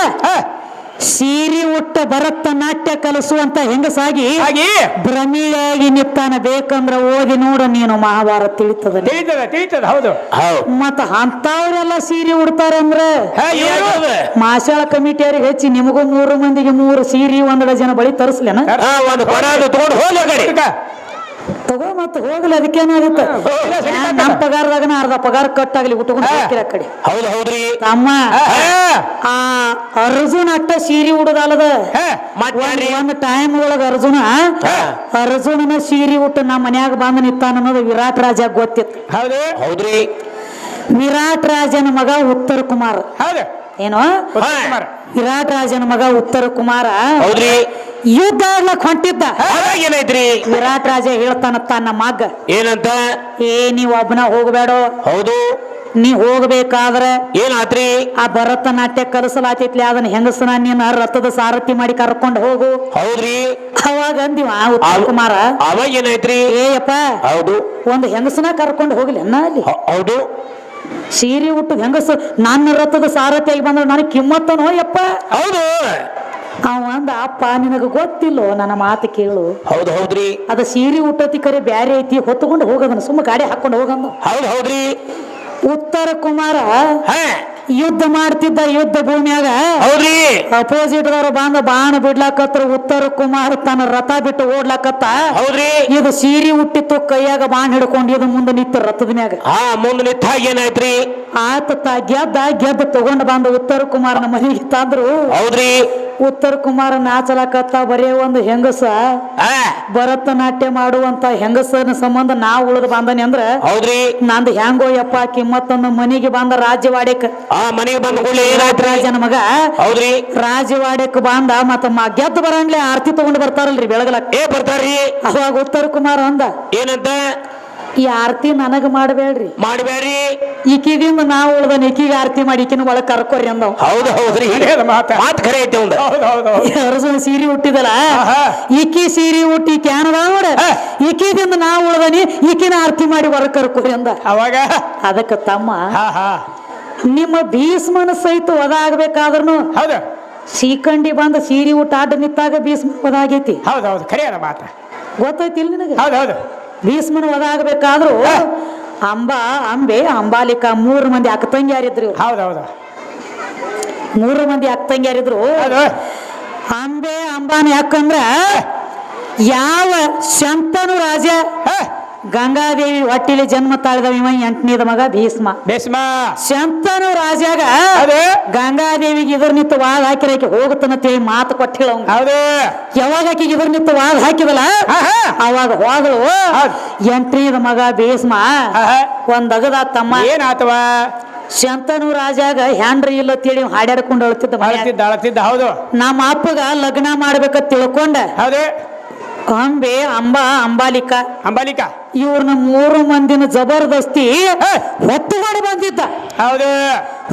ಸೀರೆ ಉಟ್ಟ ಭರತ ನಾಟ್ಯ ಕಲಿಸುವಂತ ಹೆಂಗಸಾಗಿ ಹಾಗೆ. ಭ್ರಮಿಳಿಯಾಗಿ ನಿತ್ತಾನ ಬೇಕಂದ್ರ ಓದಿ ನೋಡು ನೀನು ಮಹಾಭಾರತ ತಿಳಿತದ. ನೀನು. ತಿಳಿತದ ತಿಳಿತದ ಹೌದು. ಹೌದು. ಮತ್ತ ಅಂತವ್ರೆಲ್ಲ ಸೀರೆ ಉಡ್ತಾರಂದ್ರ ಮಾಸಾಳ ಕಮಿಟಿ ಅವ್ರಿಗೆ ಹೆಚ್ಚಿ ನಿಮಗೂ ಮೂರು ಮಂದಿಗೆ ಮೂರು ಸೀರೆ ಒಂದಡ ಜನ ಬಳಿ ತರಿಸ್ಲೇನ? ಒಂದು ಕೊಡ. ತಗೊಂಡು. ತಗೋ ಮತ್ತೆ ಹೋಗ್ಲಿ ಅದಕ್ಕೇನಾಗುತ್ತೆ. ನಮ್ಮ ಪಗಾರದಾಗನ ಅರ್ಧ ಪಗಾರ ಕಟ್ಟಾಗಲಿ ಉಟ್ಕೊಂಡು ಹಾ. ಹೋಗ್ತೀರ ಆ ಕಡೆ. ಹೌದು ಹೌದ್ರಿ. ತಮ್ಮ ಹಾ, ಆ ಅರ್ಜುನ್ ಅಟ್ಟ ಸೀರೆ ಉಡುದಲ್ಲದ? ಒಂದ್ ಟೈಮ್ ಒಳಗ ಅರ್ಜುನ ಅರ್ಜುನನ ಸೀರೆ ಉಟ್ಟು ನಮ್ಮ ಮನ್ಯಾಗ ಬಂದು ನಿಂತಾನ ಅನ್ನೋದು ವಿರಾಟ್ ರಾಜ ಗೊತ್ತಿತ್ತು. ಹೌದು. ಹೌದ್ರಿ. ವಿರಾಟ್ ರಾಜನ ಮಗ ಉತ್ತರ ಕುಮಾರ್. ಹೌದು. ಏನೋ. ವಿರಾಟ್ ರಾಜನ ಮಗ ಉತ್ತರ ಕುಮಾರ. ಹೌದ್ರಿ. ಯುದ್ಧ ಆಗ್ಲಕ್ ಹೊಂಟಿದ್ದ. ಅವಾಗ ಏನಾಯ್ತ್ರಿ ವಿರಾಟ್ ರಾಜ ಹೇಳ್ತಾನ ತನ್ನ ಮಗ ಏನಂತ? ಏ ನೀವ್ ಒಬ್ಬನ ಹೋಗ್ಬೇಡ. ಹೌದು. ನೀ ಹೋಗ್ಬೇಕಾದ್ರೆ ಏನಾತ್ರಿ? ಆ ಭರತನಾಟ್ಯ ಕಲಿಸಲಾತೈತ್ಲಿ ಅದನ್ನ ಹೆಂಗಸನ ನೀನ್ ರಥದ ಸಾರಥಿ ಮಾಡಿ ಕರ್ಕೊಂಡು ಹೋಗು. ಹೌದ್ರಿ. ಅವಾಗ ಅಂದಿವ ಉತ್ತಮ ಕುಮಾರ. ಅವಾಗ ಏನಾಯ್ತ್ರಿ ಏಯಪ್ಪ ಹೌದು. ಒಂದು ಹೆಂಗಸನ ಕರ್ಕೊಂಡು ಹೋಗ್ಲಿ ಅನ್ನ ಅಲ್ಲಿ. ಹೌದು. ಸೀರೆ ಉಟ್ಟು ಹೆಂಗಸ ನನ್ನ ರಥದ ಸಾರಥಿಯಾಗಿ ಬಂದ್ರೆ ನನಗೆ ಕಿಮ್ಮತ್ತನೋ ಯಪ್ಪ. ಹೌದು. ಅವ ಅಂದ ಅಪ್ಪ ನಿನಗ ಗೊತ್ತಿಲ್ಲೋ? ನನ್ನ ಮಾತು ಕೇಳು. ಹೌದು ಹೌದ್ರಿ. ಅದ ಸೀರೆ ಉಟ್ಟತಿ ಕರೆ ಬ್ಯಾರೆ ಐತಿ ಹೊತ್ತುಕೊಂಡು ಹೋಗದನ ಸುಮ್ಮ ಗಾಡಿ ಹಾಕೊಂಡು ಹೋಗಂದ. ಹೌದು ಹೌದ್ರಿ. ಉತ್ತರ ಕುಮಾರ ಯುದ್ಧ ಮಾಡ್ತಿದ್ದ ಯುದ್ಧ ಭೂಮಿಯಾಗ ಹೌದ್ರಿ. ಅಪೋಸಿಟ್ ದವರು ಬಂದ ಬಾಣ ಬಿಡ್ಲಾಕತ್ರ ಉತ್ತರ ಕುಮಾರ್ ತನ್ನ ರಥ ಬಿಟ್ಟು ಓಡ್ಲಾಕತ್ತ. ಹೌದ್ರಿ. ಇದು ಸೀರೆ ಹುಟ್ಟಿತ್ತು ಕೈಯಾಗ ಬಾಣ ಹಿಡ್ಕೊಂಡು ಇದು ಮುಂದೆ ನಿತ್ತ ರಥದ ಮ್ಯಾಗ. ಹಾ ಮುಂದೆ ನಿಂತಾಗ ಏನಾಯ್ತ್ರಿ? ಆತ ತ ಗೆದ್ದ ಗೆದ್ದ ತಗೊಂಡ್ ಬಂದ ಉತ್ತರ ಕುಮಾರನ ಮನೆಗೆ ತಂದ್ರು. ಹೌದ್ರಿ. ಉತ್ತರ ಕುಮಾರ ನಾಚಲಕತ್ತ ಬರೇ ಒಂದು ಹೆಂಗಸ ಭರತನಾಟ್ಯ ಮಾಡುವಂತ ಹೆಂಗಸನ ಸಂಬಂಧ ನಾ ಉಳಿದು ಬಂದನಿ ಅಂದ್ರ ಹೌದ್ರಿ. ನಂದು ಹೆಂಗೋ ಯಪ್ಪ ಕಿಮ್ಮತ್ತನ್ನು ಮನೆಗೆ ಬಂದ ರಾಜ್ಯವಾಡ್ಯಕ. ಆ ಮನೆಗೆ ಬಂದ ರಾಜನ ಮಗ. ಹೌದ್ರಿ. ರಾಜವಾಡ್ಯಕ್ಕೆ ಬಂದ ಮತ್ತ ಗೆದ್ದು ಬರಂಗ್ಲೆ ಆರ್ತಿ ತಗೊಂಡು ಬರ್ತಾರಲ್ರಿ ಬೆಳಗಲಕ್ ಏ ಬರ್ತಾರ್ರಿ. ಅವಾಗ ಉತ್ತರ ಕುಮಾರ ಅಂದ. ಏನಂತ? ಈ ಆರತಿ ನನಗ ಮಾಡಬೇಡ್ರಿ. ಮಾಡಬೇಡ್ರಿ. ಈಕಿಗಿಂದ ನಾವು ಉಳ್ದನ್ ಈಕಿಗೆ ಆರತಿ ಮಾಡಿ ಈಕಿನ ಒಳಗ್ ಕರ್ಕೋರಿ ಅಂದವ್. ಹೌದು ಹೌದ್ರಿ. ಮಾತು? ಖರೆ ಐತೆ ಒಂದ ಅರಸನ ಸೀರೆ ಹುಟ್ಟಿದಲ್ಲ ಆಹಾ. ಈಕಿ ಸೀರೆ ಹುಟ್ಟಿ ಕ್ಯಾನದ ನೋಡ? ಈಕಿಗಿಂದ ಈಕಿದಿಂದ ನಾವು ಉಳ್ದನಿ ಈಕಿನ ಆರತಿ ಮಾಡಿ ಹೊರಗ್ ಕರ್ಕೋರಿ ಅಂದ. ಅವಾಗ? ಅದಕ್ಕ ತಮ್ಮ ಹಾ ಹಾ. ನಿಮ್ಮ ಭೀಷ್ಮನ ಸಹಿತ ಒದ ಆಗ್ಬೇಕಾದ್ರೂ ಹೌದು. ಸೀಕಂಡಿ ಬಂದ ಸೀರೆ ಊಟ ಅಡ್ಡ ನಿತ್ತಾಗ ಭೀಷ್ಮ ಒದಾಗೈತಿ. ಆಗೈತಿ ಹೌದು ಹೌದು. ಖರೆ ಮಾತ. ಗೊತ್ತೈತಿ ಇಲ್ಲ ನಿನಗೆ? ಹೌದು ಹೌದು. ಭೀಷ್ಮನ ವಧ ಆಗಬೇಕಾದ್ರೂ ಅಂಬ ಅಂಬೆ ಅಂಬಾಲಿಕಾ ಮೂರು ಮಂದಿ ಅಕ್ಕ ತಂಗಿಯಾರಿದ್ರು. ಹೌದೌದ. ಹೌದು ಹೌದು ಮೂರು ಮಂದಿ ಅಕ್ಕ ತಂಗಿಯಾರಿದ್ರು. ಅಂಬೆ ಅಂಬಾನ ಯಾಕಂದ್ರ ಯಾವ ಶಂತನು ರಾಜ ಗಂಗಾದೇವಿ ಹೊಟ್ಟಿಲಿ ಜನ್ಮ ತಾಳಿದ ಇವ ಎಂಟನೇದ ಮಗ ಭೀಷ್ಮ. ಭೀಷ್ಮ. ಶಂತನು ರಾಜಾಗ ಗಂಗಾದೇವಿಗೆ ಇದ್ರ ನಿಂತು ವಾದ ಹಾಕಿರ ಆಕಿ ಹೋಗುತ್ತನಂತೇಳಿ ಮಾತು ಕೊಟ್ಟಿಲ್ಲ ಯಾವಾಗ ಆಕೆಗೆ ಇದ್ರ ನಿಂತು ವಾದ ಹಾಕಿದಲ್ಲ. ಅವಾಗ ಹೋದಳು ಹೌದು. ಎಂಟನೇದ ಮಗ ಭೀಷ್ಮ. ಒಂದಗದ ತಮ್ಮ. ಏನಾತವ? ಶಂತನು ರಾಜಾಗ ಹ್ಯಾಂಡ್ರಿ ಇಲ್ಲ ತಿಳಿ ಹಾಡ್ಯಾಡ್ಕೊಂಡು. ಅಳತಿದ್ದ ಅಳತಿದ್ದ ಹೌದು. ನಮ್ಮ ಅಪ್ಪಗ ಲಗ್ನ ಮಾಡ್ಬೇಕ ತಿಳ್ಕೊಂಡ. ಹೌದು. ಅಂಬೆ ಅಂಬಾ ಅಂಬಾಲಿಕ. ಅಂಬಾಲಿಕಾ. ಇವ್ರನ್ನ ಮೂರು ಮಂದಿನ ಜಬರ್ದಸ್ತಿ. ಹೊತ್ತುಕೊಂಡು ಬಂದಿದ್ದ. ಹೌದು.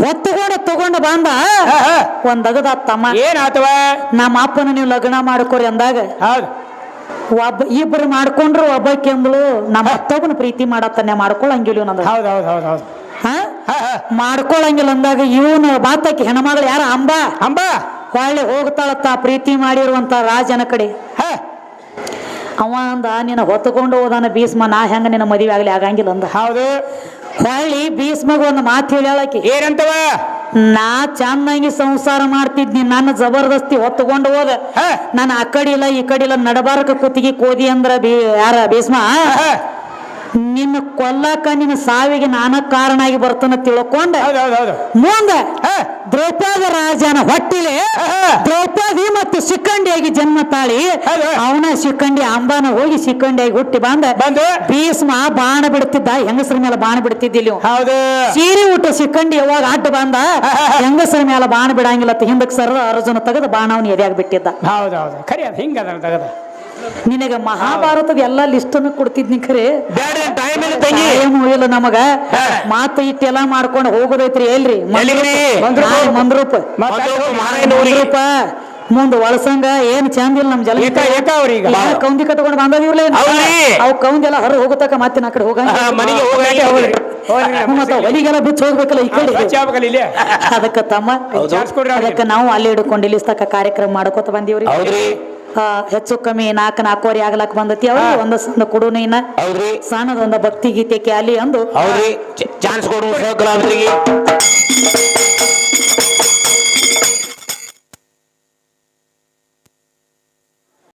ಹೊತ್ತುಕೊಂಡು ತಗೊಂಡು ಬಂದ. ಒಂದ್ ಅಗದ ತಮ್ಮ ಏನಾತವ ನಮ್ಮ ಅಪ್ಪನ ನೀವು ಲಗ್ನ ಮಾಡ್ಕೊರಿ ಅಂದಾಗ. ಹೌದು. ಒಬ್ಬ ಇಬ್ರು ಮಾಡ್ಕೊಂಡ್ರು ಒಬ್ಬಕ್ಕೆ ಕೆಂಬಳು ನಮ್ಮ ಅತ್ತೊಬ್ಬನ ಪ್ರೀತಿ ಮಾಡತ್ತಾನೆ ಮಾಡ್ಕೊಳ್ಳಂಗಿಲ್ಲ ನಂದ ಹೌದು ಹೌದು ಹೌದು ಹೌದು. ಮಾಡ್ಕೊಳಂಗಿಲ್ಲ ಅಂದಾಗ ಇವನು ಬಾತಕ್ಕೆ ಹೆಣ್ಮಗಳು ಯಾರ? ಅಂಬಾ. ಅಂಬಾ. ಹೊಳ್ಳಿ ಹೋಗ್ತಾಳತ್ತ ಪ್ರೀತಿ ಮಾಡಿರುವಂತ ರಾಜನ ಕಡೆ. ಹಾ, ಅವ ಅಂದ ನಿನ್ನ ಹೊತ್ತುಕೊಂಡು ಹೋದಾನ ಭೀಸ್ಮ ನಾ ಹೆಂಗ ನಿನ್ನ ಮದುವೆ ಆಗ್ಲಿ ಆಗಂಗಿಲ್ಲ ಅಂದ. ಹೌದು. ಹೊಳ್ಳಿ ಭೀಸ್ಮಗ ಒಂದು ಮಾತು ಹೇಳಕ್ಕೆ ಏನಂತವ? ನಾ ಚೆನ್ನಾಗಿ ಸಂಸಾರ ಮಾಡ್ತಿದ್ನಿ ನನ್ನ ಜಬರ್ದಸ್ತಿ ಹೊತ್ತುಕೊಂಡು ಹೋದ. ನಾನು ಆ ಕಡೆ ಇಲ್ಲ ಈ ಕಡೆ ಇಲ್ಲ ನಡಬಾರಕ ಕುತ್ತಿಗೆ ಕೋದಿ ಅಂದ್ರ ಬಿ ಯಾರ ಭೀಷ್ಮ? ಹಾ, ನಿನ್ನ ಕೊಲ್ಲಕ ನಿನ್ನ ಸಾವಿಗೆ ನಾನ ಕಾರಣ ಆಗಿ ಬರ್ತಾನ ತಿಳ್ಕೊಂಡ. ಮುಂದ ದ್ರೌಪದ ರಾಜನ ಹೊಟ್ಟಿಲೆ. ದ್ರೌಪದಿ ಮತ್ತು ಶಿಖಂಡಿಯಾಗಿ ಜನ್ಮ ತಾಳಿ. ಅವನ ಶಿಖಂಡಿ ಅಂಬಾನ ಹೋಗಿ ಶಿಖಂಡಿಯಾಗಿ ಹುಟ್ಟಿ ಬಂದ. ಬಂದು? ಭೀಷ್ಮ ಬಾಣ ಬಿಡ್ತಿದ್ದ ಹೆಂಗಸರ ಮೇಲೆ ಬಾಣ ಬಿಡ್ತಿದ್ದಿಲ್ಲ ಸೀರೆ ಊಟ ಶಿಖಂಡಿ ಯಾವಾಗ ಅಡ್ಡ ಬಂದ ಹೆಂಗಸರ ಮೇಲೆ ಬಾಣ ಬಿಡಂಗಿಲ್ಲ ಹಿಂದಕ್ಕೆ ಸರ್ ಅರ್ಜುನ ತೆಗೆದು ಬಾಣ ಅವನ ಎದೆಯಾಗಿ ಬಿಟ್ಟಿದ್ದ. ಹೌದು ಹೌದು. ಖರಿ ಹಿಂಗದ ತಗದ. ನಿನಗ ಮಹಾಭಾರತದ ಎಲ್ಲಾ ಲಿಸ್ಟನ್ನು ಕೊಡ್ತಿದ್ನಿ ಖರೆ. ಇಲ್ಲ ನಮಗ. ಮಾತು ಇಟ್ಟೆಲ್ಲ ಮಾಡ್ಕೊಂಡು ಹೋಗೋದೈತ್ರಿ ಎಲ್ರಿ? ಮಂದ್ರೂಪ. ಮಂದ್ರೂಪ. ಮುಂದ್ ಒಳಸಂಗ ಏನ್ ಚಂದ ಇಲ್ಲ ನಮ್ ಜಲ ಕೌಂದಿ ಕಟ್ಕೊಂಡ್ ಬಂದದಿವ್ಲೇ ಹೌದ್ರಿ. ಅವ್ ಕೌಂದಿ ಎಲ್ಲ ಹೊರ ಹೋಗತಕ್ಕ ಮತ್ತೆ ನಾ ಕಡೆ ಹೋಗಂಗ ಹಾ, ಮನೆಗೆ ಹೋಗಂಗೆ ಹೋಗ್ರಿ ಹೋಗ್ರಿ ಮತ್ತ ಹೊಲಿಗೆಲ್ಲ ಬಿಚ್ಚ ಹೋಗ್ಬೇಕಲ್ಲ ಈ ಕಡೆ. ಅದಕ್ಕ ತಮ್ಮ. ಅದಕ್ಕ ನಾವು ಅಲ್ಲಿ ಹಿಡ್ಕೊಂಡು ಇಲ್ಲಿಸ್ತಕ್ಕ ಕಾರ್ಯಕ್ರಮ ಮಾಡ್ಕೋತ ಬಂದಿವ್ರಿ. ಹೆಚ್ಚು ಕಮ್ಮಿ ನಾಲ್ಕು ನಾಲ್ಕುವರೆ ಆಗ್ಲಕ್ ಬಂದತಿ ಅವ್ರಿ. ಒಂದು ಸಣ್ಣ ಕೊಡುನ ಇನ್ನ ಹೌದ್ರಿ. ಸಣ್ಣದೊಂದು ಭಕ್ತಿ ಗೀತೆ ಕ್ಯಾಲಿ ಅಂದು. ಚಾನ್ಸ್ ಕೊಡು